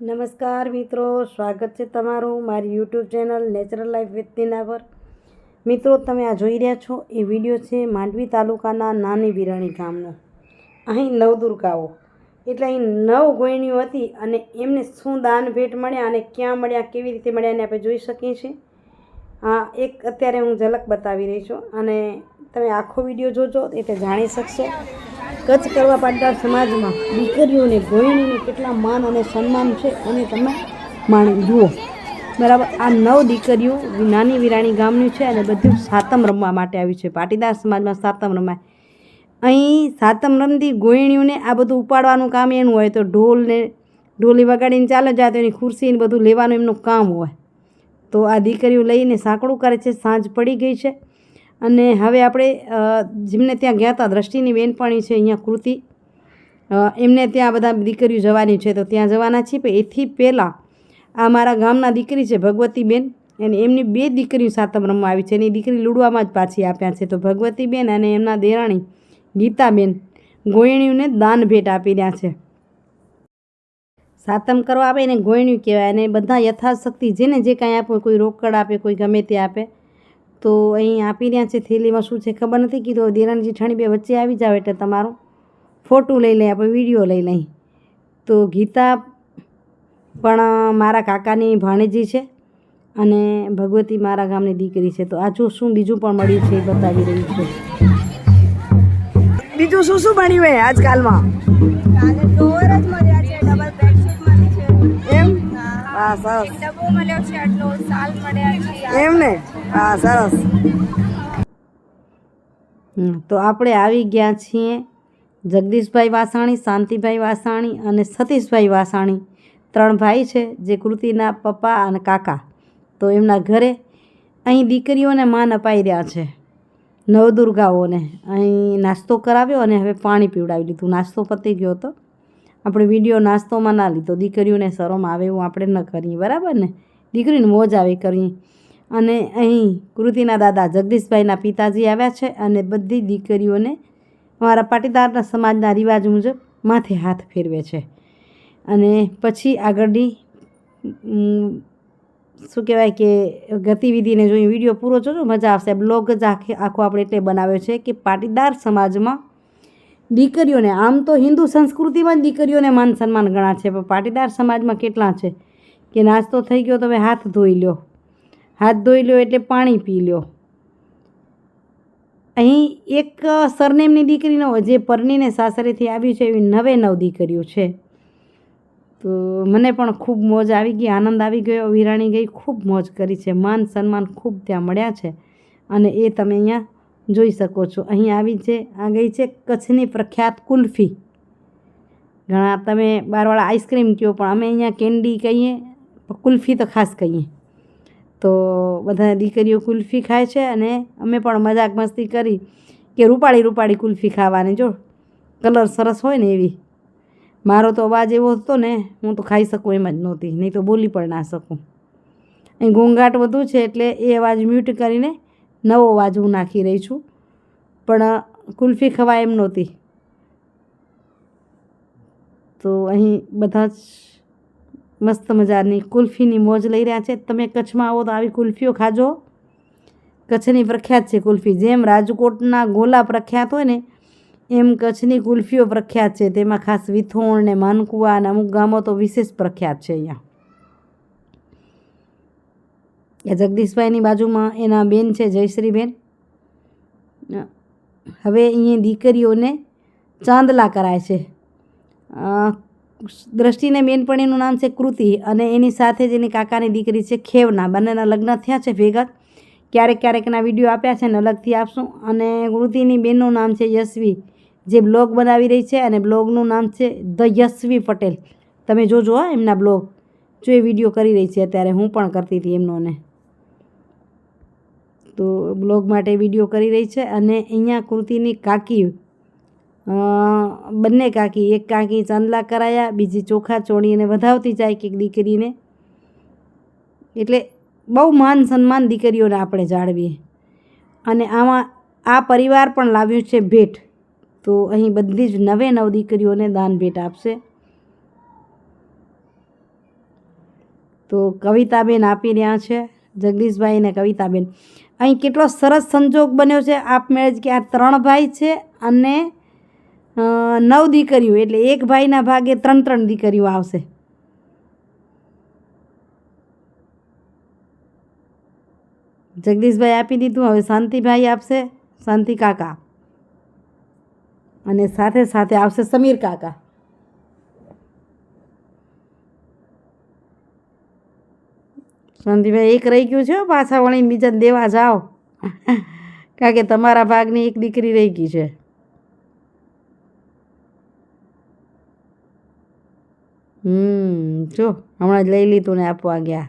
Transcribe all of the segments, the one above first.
નમસ્કાર મિત્રો, સ્વાગત છે તમારું મારી YouTube channel natural life with Tina પર. મિત્રો, તમે આ જોઈ રહ્યા છો, એ વીડિયો છે માંડવી તાલુકાના નાની વિરાણી ગામનો. અહીં નવદુર્ગાઓ એટલે અહીં નવ ગોયણીઓ હતી અને એમને શું દાન ભેટ મળ્યા અને ક્યાં મળ્યા, કેવી રીતે મળ્યા એને આપણે જોઈ શકીએ છીએ. આ એક અત્યારે હું ઝલક બતાવી રહી છું અને તમે આખો વીડિયો જોજો એટલે જાણી શકશો. કચ્છ કરવા પાટીદાર સમાજમાં દીકરીઓને, ગોયણીને કેટલા માન અને સન્માન છે અને તમે માણી, જુઓ. બરાબર, આ નવ દીકરીઓ નાની વિરાણી ગામની છે અને બધું સાતમ રમવા માટે આવ્યું છે. પાટીદાર સમાજમાં સાતમ રમાય. અહીં સાતમ રમતી ગોયણીઓને આ બધું ઉપાડવાનું કામ એનું હોય તો ઢોલને, ઢોલી વગાડીને ચાલે, જાય તો એની ખુરશી ને બધું લેવાનું એમનું કામ હોય. તો આ દીકરીઓ લઈને સાંકડું કરે છે. સાંજ પડી ગઈ છે. અને હવે આપણે જેમને ત્યાં ગયા હતા, દ્રષ્ટિની બેનપણી છે અહીંયા કૃતિ એમને ત્યાં બધા દીકરીઓ જવાની છે, તો ત્યાં જવાના છીએ. પણ એથી પહેલાં આ મારા ગામના દીકરી છે ભગવતીબેન, અને એમની બે દીકરીઓ સાતમ રમવા આવી છે. એની દીકરી લૂડવામાં જ પાછી આપ્યા છે. તો ભગવતીબેન અને એમના દેરાણી ગીતાબેન ગોયણીઓને દાન ભેટ આપી રહ્યા છે. સાતમ કરવા આવે એને ગોયણ્યું કહેવાય, અને બધા યથાશક્તિ, જેને જે કાંઈ આપે, કોઈ રોકડ આપે, કોઈ ગમે તે આપે તો અહીં આપી રહ્યા છે થેલીમાં શું છે ખબર નથી કીધું. દેરાણી જેઠાણી બે વચ્ચે આવી જાવ એટલે તમારું ફોટો લઈ લઈએ આપણે વીડિયો લઈ લઈએ. તો ગીતા પણ મારા કાકાની ભાણેજી છે અને ભગવતી મારા ગામની દીકરી છે. તો આ જો શું બીજું પણ મળ્યું છે એ બતાવી રહ્યું છે. બીજું શું શું બન્યું હોય આજકાલમાં? કાલે હા. સરસ. ડબ્બો મળ્યો છે આટલો સાલ મળ્યા છે એમ ને? હા સરસ. તો આપણે આવી ગયા છીએ જગદીશભાઈ વાસાણી શાંતિભાઈ વાસાણી અને સતીશભાઈ વાસાણી. ત્રણ ભાઈ છે જે કૃતિના પપ્પા અને કાકા. તો એમના ઘરે અહીં દીકરીઓને માન અપાઈ રહ્યા છે નવદુર્ગાઓને. અહીં નાસ્તો કરાવ્યો અને હવે પાણી પીવડાવી લીધું. નાસ્તો પતી ગયો હતો. આપણે વીડિયો નાસ્તોમાં ના લીધો. દીકરીઓને શરમ આવે એવું આપણે ન કરીએ. બરાબર ને? દીકરીને મોજ આવે કરીએ. અને અહીં કૃતિના દાદા જગદીશભાઈના પિતાજી આવ્યા છે અને બધી દીકરીઓને અમારા પાટીદારના સમાજના રિવાજ મુજબ માથે હાથ ફેરવે છે. અને પછી આગળની શું કહેવાય કે, ગતિવિધિને જોઈ વીડિયો પૂરો જોજો, મજા આવશે. બ્લોગ જ આખે, આખો આપણે એટલે બનાવ્યો છે કે પાટીદાર સમાજમાં દીકરીઓને, આમ તો હિન્દુ સંસ્કૃતિમાં જ દીકરીઓને માન સન્માન ગણા છે, પણ પાટીદાર સમાજમાં કેટલા છે? કે નાસ્તો થઈ ગયો તો હવે હાથ ધોઈ લ્યો. હાથ ધોઈ લ્યો એટલે પાણી પી લ્યો. અહીં એક સરનેમની દીકરીનો, જે પરણીને સાસરેથી આવી છે, એવી નવે નવ દીકરીઓ છે. તો મને પણ ખૂબ મોજ આવી ગઈ, આનંદ આવી ગયો વિરાણી ગઈ, ખૂબ મોજ કરી છે. માન સન્માન ખૂબ ત્યાં મળ્યા છે. અને એ તમે અહીંયા જોઈ શકો છો. અહીં આવી છે, આ ગઈ છે કચ્છની પ્રખ્યાત કુલ્ફી. ઘણા તમે બારવાળા આઈસ્ક્રીમ કહો, પણ અમે અહીંયા કેન્ડી કહીએ કુલ્ફી તો ખાસ કહીએ. તો બધા દીકરીઓ કુલ્ફી ખાય છે અને અમે પણ મજાક મસ્તી કરી કે રૂપાળી રૂપાળી કુલ્ફી ખાવાની. જો કલર સરસ હોય ને એવી. મારો તો અવાજ એવો હતો ને, હું તો ખાઈ શકું એમ જ નહોતી, નહીં તો બોલી પણ ના શકું. અહીં ઘોંઘાટ વધુ છે એટલે એ અવાજ મ્યુટ કરીને નવો અવાજ હું નાખી રહી છું. પણ કુલ્ફી ખવાય એમ નહોતી. તો અહીં બધા જ મસ્ત મજાની કુલ્ફીની મોજ લઈ રહ્યા છે. તમે કચ્છમાં આવો તો આવી કુલ્ફીઓ ખાજો. કચ્છની પ્રખ્યાત છે કુલ્ફી. જેમ રાજકોટના ગોલા પ્રખ્યાત હોય ને, એમ કચ્છની કુલ્ફીઓ પ્રખ્યાત છે. તેમાં ખાસ વિથોણ ને માનકુવા અને અમુક ગામો તો વિશેષ પ્રખ્યાત છે અહીંયા એ જગદીશભાઈની બાજુમાં એના બેન છે, જયશ્રીબેન. હવે અહીંયા દીકરીઓને ચાંદલા કરાય છે. દ્રષ્ટિને બેનપણીનું નામ છે કૃતિ અને એની સાથે જ એની કાકાની દીકરી છે ખેવના. બંનેના લગ્ન થયા છે ભેગા. ક્યારેક ક્યારેકના વીડિયો આપ્યા છે ને અલગથી આપશું. અને કૃતિની બેનનું નામ છે યશવી. જે બ્લોગ બનાવી રહી છે અને બ્લોગનું નામ છે ધ યશવી પટેલ. તમે જોજો એમના બ્લોગ. જો એ વીડિયો કરી રહી છે અત્યારે, હું પણ કરતી હતી એમનો ને. તો બ્લોગ માટે વીડિયો કરી રહી છે અને અહીંયા કૃતિની કાકી બંને કાકી, એક કાકી ચાંદલા કરાયા, બીજી ચોખા ચોળીને વધાવતી જાય કે દીકરીને. એટલે બહુ માન સન્માન દીકરીઓને આપણે જાળવીએ. અને આમાં આ પરિવાર પણ લાવ્યું છે ભેટ. તો અહીં બધી જ નવે નવ દીકરીઓને દાન ભેટ આપશે. તો કવિતાબેન આપી રહ્યા છે. જગદીશભાઈ અને કવિતાબેન. અહીં કેટલો સરસ સંજોગ બન્યો છે. આપમેળે જ કે આ ત્રણ ભાઈ છે અને નવ દીકરીઓ, એટલે એક ભાઈના ભાગે ત્રણ ત્રણ દીકરીઓ આવશે. જગદીશભાઈ આપી દીધું, હવે શાંતિભાઈ આપશે, શાંતિ કાકા. અને સાથે સાથે આવશે સમીર કાકા. શાંતિભાઈ એક રહી ગયું છે પાછા વળીને બીજાને દેવા જાઓ. કારણ કે તમારા ભાગની એક દીકરી રહી ગઈ છે. હમ, જો, હમણાં જ લઈ લીધું ને આપવા ગયા.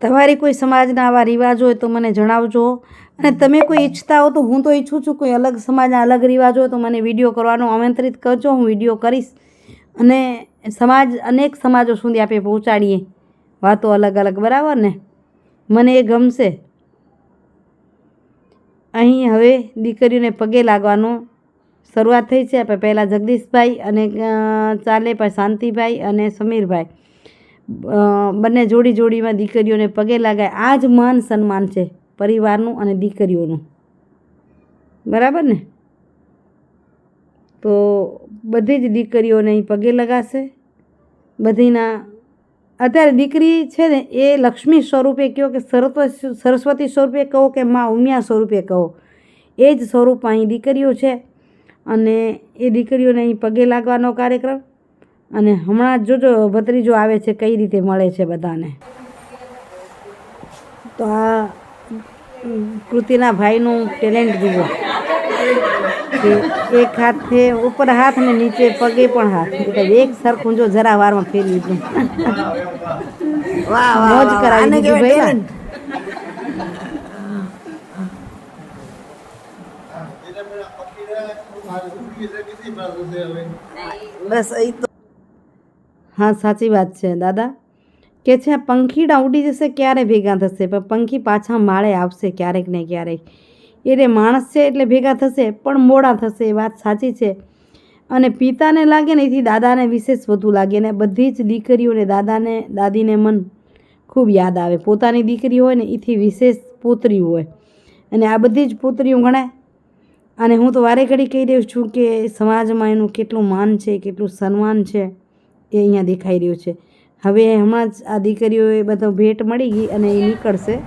તમારી કોઈ સમાજના આવા રિવાજો હોય તો મને જણાવજો. અને તમે કોઈ ઈચ્છતા હો તો હું તો ઈચ્છું છું કોઈ અલગ સમાજના અલગ રિવાજો હોય તો મને વીડિયો કરવાનો આમંત્રિત કરજો, હું વીડિયો કરીશ. અને સમાજ, અનેક સમાજો સુધી આપણે પહોંચાડીએ. વાતો અલગ અલગ, બરાબર ને? મને એ ગમશે. અહીં હવે દીકરીઓને પગે લાગવાનું શરૂઆત થઈ છે પહેલાં જગદીશભાઈ અને ચાલે પછી શાંતિભાઈ અને સમીરભાઈ. બંને જોડી જોડીમાં દીકરીઓને પગે લગાય. આ જ માન સન્માન છે પરિવારનું અને દીકરીઓનું. બરાબર ને? તો બધી જ દીકરીઓને અહીં પગે લગાશે. બધીના અત્યારે દીકરી છે ને એ લક્ષ્મી સ્વરૂપે કહો કે સરસ્વતી સ્વરૂપે કહો કે મા ઉમિયા સ્વરૂપે કહો. એ જ સ્વરૂપ અહીં દીકરીઓ છે અને એ દીકરીઓને અહીં પગે લાગવાનો કાર્યક્રમ. અને હમણાં જોજો, ભત્રીજો આવે છે, કઈ રીતે મળે છે બધાને. તો આ કૃતિના ભાઈનું ટેલેન્ટ જુઓ. કે એક હાથે ઉપર હાથ ને નીચે પગે પણ હાથ. એટલે એક સરખું જો જરા વારમાં ફેરવી દીધું વાહ મોજ કરાવી દીધી ભાઈ ને. બસ એ તો હા સાચી વાત છે દાદા. કે છે આ પંખીડા ઉડી જશે ક્યારે ભેગા થશે? પણ પંખી પાછા માળે આવશે ક્યારેક ને ક્યારેક. એ રે માણસ છે એટલે ભેગા થશે, પણ મોડા થશે, એ વાત સાચી છે. અને પિતાને લાગે ને એથી દાદાને વિશેષ વધુ લાગે ને બધી જ દીકરીઓને દાદાને, દાદીને મન ખૂબ યાદ આવે. પોતાની દીકરી હોય ને એથી વિશેષ પુત્રી હોય. અને આ બધી જ પુત્રીઓ ગણાય. અને હું તો વારે ઘડી કહી રહ્યો છું કે સમાજમાં એનું કેટલું માન છે, કેટલું સન્માન છે, એ અહીંયા દેખાઈ રહ્યું છે. હવે હમણાં જ આ દીકરીઓએ બધો ભેટ મળી ગઈ અને એ નીકળશે.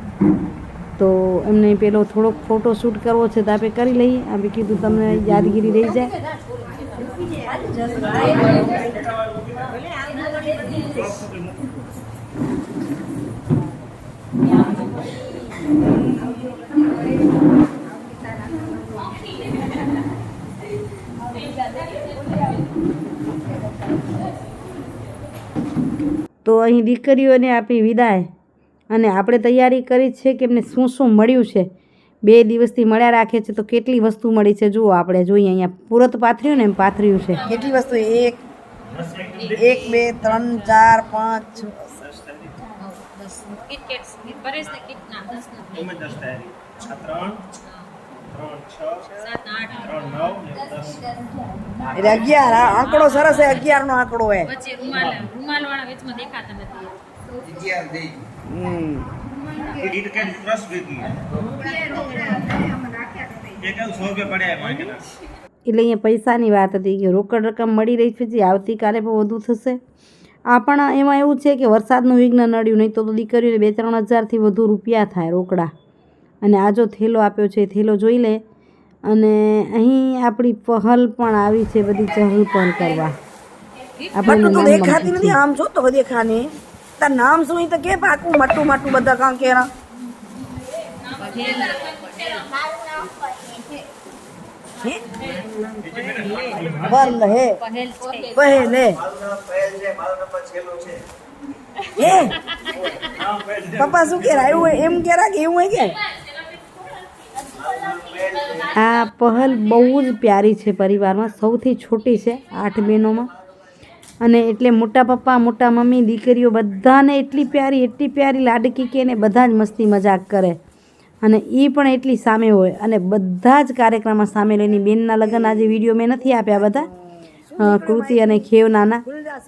તો એમને પેલો થોડોક ફોટો શૂટ કરવો છે તો આપણે કરી લઈએ. આપણે કીધું તમને યાદગીરી રહી જાય. તો અહીં દીકરીઓને આપી વિદાય. અને આપણે તૈયારી કરી છે કે એમને શું શું મળ્યું છે. બે દિવસથી મળ્યા રાખે છે તો કેટલી વસ્તુ મળી છે? જુઓ આપણે જોઈએ અહીંયા પૂરત પાથર્યું ને એમ પાથર્યું છે. કેટલી વસ્તુ? એક એક બે ત્રણ ચાર પાંચ અગિયાર આ આંકડો સરસ છે અગિયાર નો આંકડો હે રૂમાલ રૂમાલ વાળા વેચમાં દેખાતા નથી. સો રૂપિયા પડ્યા એમાં કે એટલે અહીંયા પૈસાની વાત હતી કે રોકડ રકમ મળી રહી છે જે આવતીકાલે પણ વધુ થશે. આ પણ એમાં એવું છે કે વરસાદનું વિઘ્ન નડ્યું નહીં તો દીકરીઓને બે ત્રણ હજારથી વધુ રૂપિયા થાય રોકડા. અને આ જો થેલો આપ્યો છે થેલો જોઈ લે. અને અહીં આપણી પહલ પણ આવી છે બધી ચહલ પહલ કરવા. આપણને. આમ જો તો દેખાની. તાર નામ શું તો કે પાકું મટું મટું બધા કાં કેરા? હે? બંધ હે પહેલે. હે? પપ્પા શું કેરા? એવું હોય? એમ કેરા કે એવું હોય કે? આ પહેલ બહુ જ પ્યારી છે પરિવારમાં. સૌથી છોટી છે આઠ બહેનોમાં. અને એટલે મોટા પપ્પા, મોટા મમ્મી, દીકરીઓ બધાને એટલી પ્યારી એટલી પ્યારી લાડકી કે એને બધા જ મસ્તી મજાક કરે. અને એ પણ એટલી સામે હોય. અને બધા જ કાર્યક્રમમાં સામેલ એની બેનના લગ્ન આજે વીડિયો મેં નથી આપ્યા બધા. કૃતિ અને ખેવનાના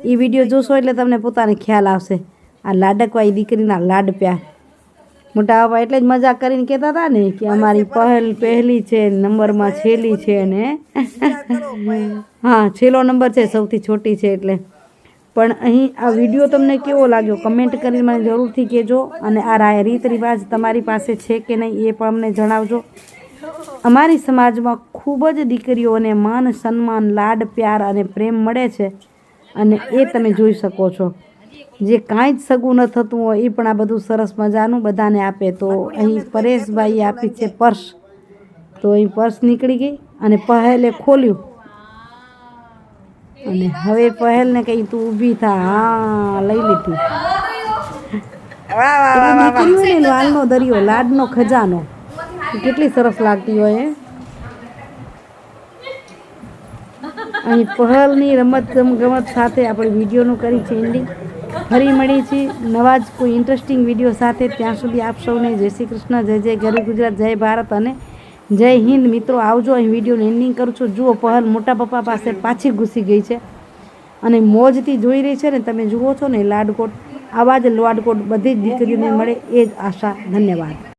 એ વીડિયો જોશો એટલે તમને પોતાને ખ્યાલ આવશે. આ લાડકવાઈ દીકરીના લાડ પ્યાર. મોટા બાપા એટલે જ મજાક કરીને કહેતા હતા ને કે અમારી પહેલ પહેલી છે નંબરમાં છેલ્લી છે ને. હા છેલ્લો નંબર છે સૌથી છોટી છે એટલે. પણ અહીં આ વીડિયો તમને કેવો લાગ્યો? કમેન્ટ કરીને મને જરૂરથી કહેજો. અને આ રીત રિવાજ તમારી પાસે છે કે નહીં એ પણ અમને જણાવજો. અમારી સમાજમાં ખૂબ જ દીકરીઓને માન સન્માન લાડ પ્યાર અને પ્રેમ મળે છે. અને એ તમે જોઈ શકો છો. જે કાંઈ જ સગું ન થતું હોય એ પણ આ બધું સરસ મજાનું બધાને આપે. તો અહીં પરેશભાઈએ આપી છે પર્સ. તો અહીં પર્સ નીકળી ગઈ અને પહેલે ખોલ્યું. અને હવે પહેલને કહી તું ઊભી થા. હા લઈ લીધી. ને લાલનો દરિયો લાડનો ખજાનો. કેટલી સરસ લાગતી હોય? અહીં પહેલની રમત ગમત સાથે આપણે વિડીયોનું કરી છે એન્ડિંગ ફરી મળી છીએ નવા જ કોઈ ઇન્ટરેસ્ટિંગ વીડિયો સાથે ત્યાં સુધી આપ સૌને જય શ્રી કૃષ્ણ, જય જય ગરીબ ગુજરાત, જય ભારત અને જય હિન્દ. મિત્રો, આવજો, અહીં વિડીયોનું એન્ડિંગ કરું છું. જુઓ, પહલ મોટા પપ્પા પાસે પાછી ઘૂસી ગઈ છે અને મોજથી જોઈ રહી છે ને, તમે જુઓ છો ને, લાડકોટ, આવા જ લાડકોટ બધી જ દીકરીઓને મળે એ જ આશા. ધન્યવાદ.